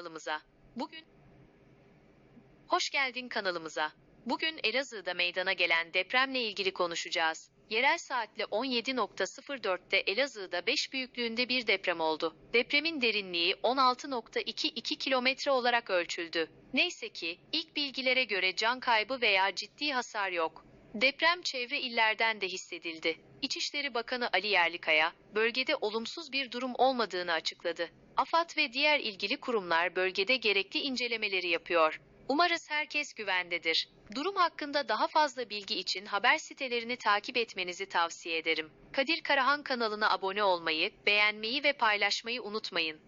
kanalımıza. Bugün Hoş geldin kanalımıza. Bugün Elazığ'da meydana gelen depremle ilgili konuşacağız. Yerel saatle 17.04'te Elazığ'da 5 büyüklüğünde bir deprem oldu. Depremin derinliği 16.22 kilometre olarak ölçüldü. Neyse ki ilk bilgilere göre can kaybı veya ciddi hasar yok. Deprem çevre illerden de hissedildi. İçişleri Bakanı Ali Yerlikaya, bölgede olumsuz bir durum olmadığını açıkladı. AFAD ve diğer ilgili kurumlar bölgede gerekli incelemeleri yapıyor. Umarız herkes güvendedir. Durum hakkında daha fazla bilgi için haber sitelerini takip etmenizi tavsiye ederim. Kadir Karahan kanalına abone olmayı, beğenmeyi ve paylaşmayı unutmayın.